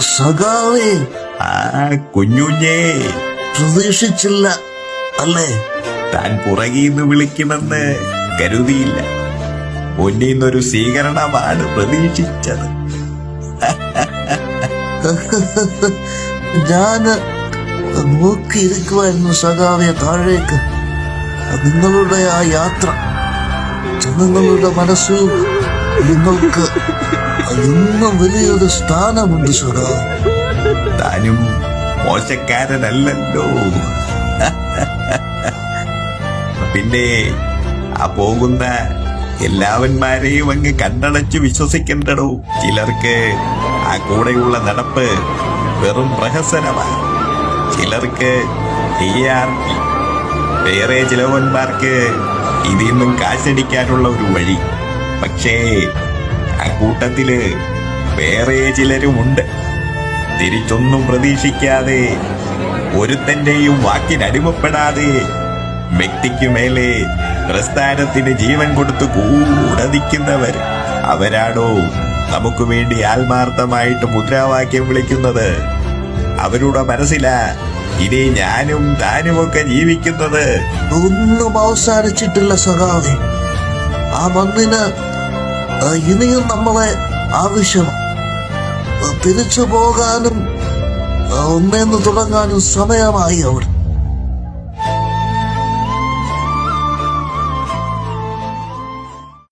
സഖാവേ ആ കുഞ്ഞുഞ്ഞേ പ്രതീക്ഷിച്ചില്ല അല്ലേ? താൻ പുറകീന്ന് വിളിക്കുമെന്ന് കരുതിയില്ല. മുന്നീന്നൊരു സ്വീകരണമാണ് പ്രതീക്ഷിച്ചത്. ഞാൻ നോക്കിയിരിക്കുമായിരുന്നു സഖാവെ താഴേക്ക്. നിങ്ങളുടെ ആ യാത്ര. ജനങ്ങളുടെ മനസ്സിൽ നിങ്ങൾക്ക് ഇന്നും വലിയൊരു സ്ഥാനമുണ്ട് സഖാവ് താനും മോശക്കാരനല്ലല്ലോ. പിന്നെ ആ പോകുന്ന എല്ലാവന്മാരെയും അങ്ങ് കണ്ണടച്ച് വിശ്വസിക്കണ്ടടോ. ചിലർക്ക് ആ കൂടെയുള്ള നടപ്പ് വെറും പ്രഹസനമാണ് ചിലർക്ക്. വേറെ ചിലവന്മാർക്ക് ഇതിൽ നിന്നും കാശടിക്കാനുള്ള ഒരു വഴി. പക്ഷേ ആ കൂട്ടത്തിൽ വേറെ ചിലരുമുണ്ട്. തിരിച്ചൊന്നും പ്രതീക്ഷിക്കാതെ ഒരുത്തന്റെയും വാക്കിനടിമപ്പെടാതെ വ്യക്തിക്ക് മേലെ പ്രസ്ഥാനത്തിന് ജീവൻ കൊടുത്ത് കൂടതിക്കുന്നവർ അവരാണോ നമുക്ക് വേണ്ടി ആത്മാർത്ഥമായിട്ട് മുദ്രാവാക്യം വിളിക്കുന്നത്? അവരുടെ മനസ്സിലാ ഇനി ഞാനും താനുമൊക്കെ ജീവിക്കുന്നത്. ഒന്നും അവസാനിച്ചിട്ടില്ല സഖാവേ. ആ മണ്ണിന് ഇനിയും നമ്മളെ ആവശ്യം തിരിച്ചു പോകാനും ഒന്നേന്ന് തുടങ്ങാനും സമയമായി അവിടെ.